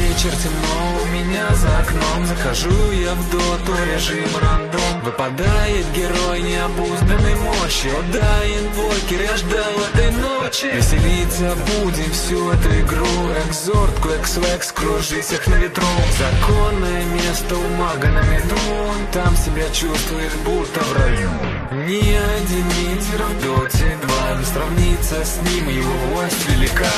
вечер, темно у меня за окном. Захожу я в доту, режим рандом. Выпадает герой необузданной мощи. О да, инвокер, я ждал этой ночи Веселиться будем всю эту игру. Экзорт, квекс-векс, кружись их на ветру. Законное место у мага на меду. Там себя чувствуешь будто в раю. Ни один лидер в доте 2 Не сравнится с ним, его власть велика.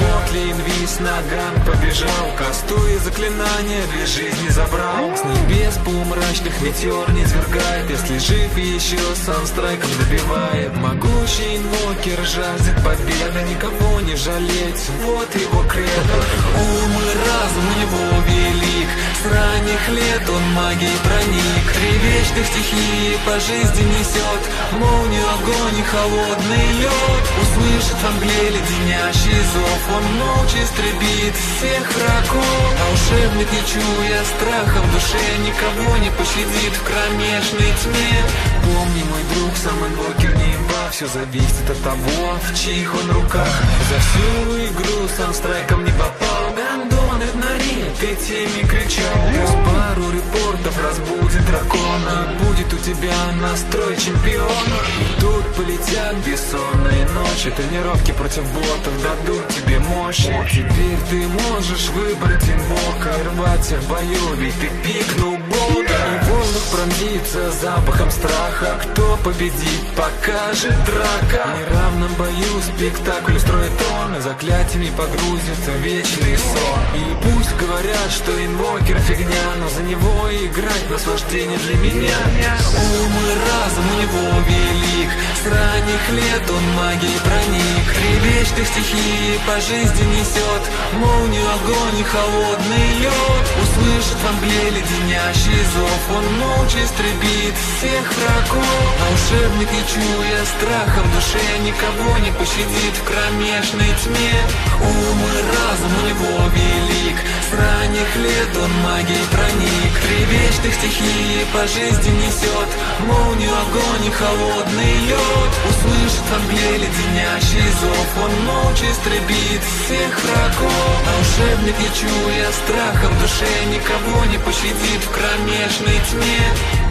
Бот инвиз ногам побежал. Кастуя заклинания, две жизни забрал. С небес полумрачных метеор не свергает. Если жив еще, сам страйком добивает. Могучий инвокер жаждет победы Никого не жалеть, вот его кредо. Ум и разум у него велик. С ранних лет он магией проник. Три вечных стихии по жизни несет. Молнию, огонь и холодный лед. Услышит в мгле зов. Он молча истребит всех врагов Волшебник, не чуя страха в душе Никого не пощадит в кромешной тьме. Помни, мой друг, сам инвокер не имба Все зависит от того, в чьих он руках. За всю игру сам страйком не попал Гандон, игнори, ты теми кричал. Плюс пару репортов разбудит дракона Будет у тебя настрой чемпиона. И тут полетят бессонные ночи Тренировки против ботов дадут тебе мощи. Теперь ты можешь выбрать инвока И рвать всех в бою, ведь ты пикнул бога. И воздух пронзится запахом страха. Кто победит, покажет драка. В неравном бою спектакль устроит он И заклятиями погрузится в вечный сон. И пусть говорят, что инвокер фигня Но за него играть наслаждение для меня. Ум и разум у него велик. С ранних лет он магией проник. Три вечных стихии по жизни несет Молнию, огонь и холодный лед Во мгле леденящий зов. Он молча истребит всех врагов. Волшебник, не чуя страха в душе Никого не пощадит. В кромешной тьме Ум и разум у него велик. С ранних лет он магией проник. Три вечных стихии по жизни несет. Молнию, огонь и холодный лед. Услышит во мгле леденящий зов. Он молча истребит всех врагов Волшебник, не чуя страха в душе Никого не пощадит в кромешной тьме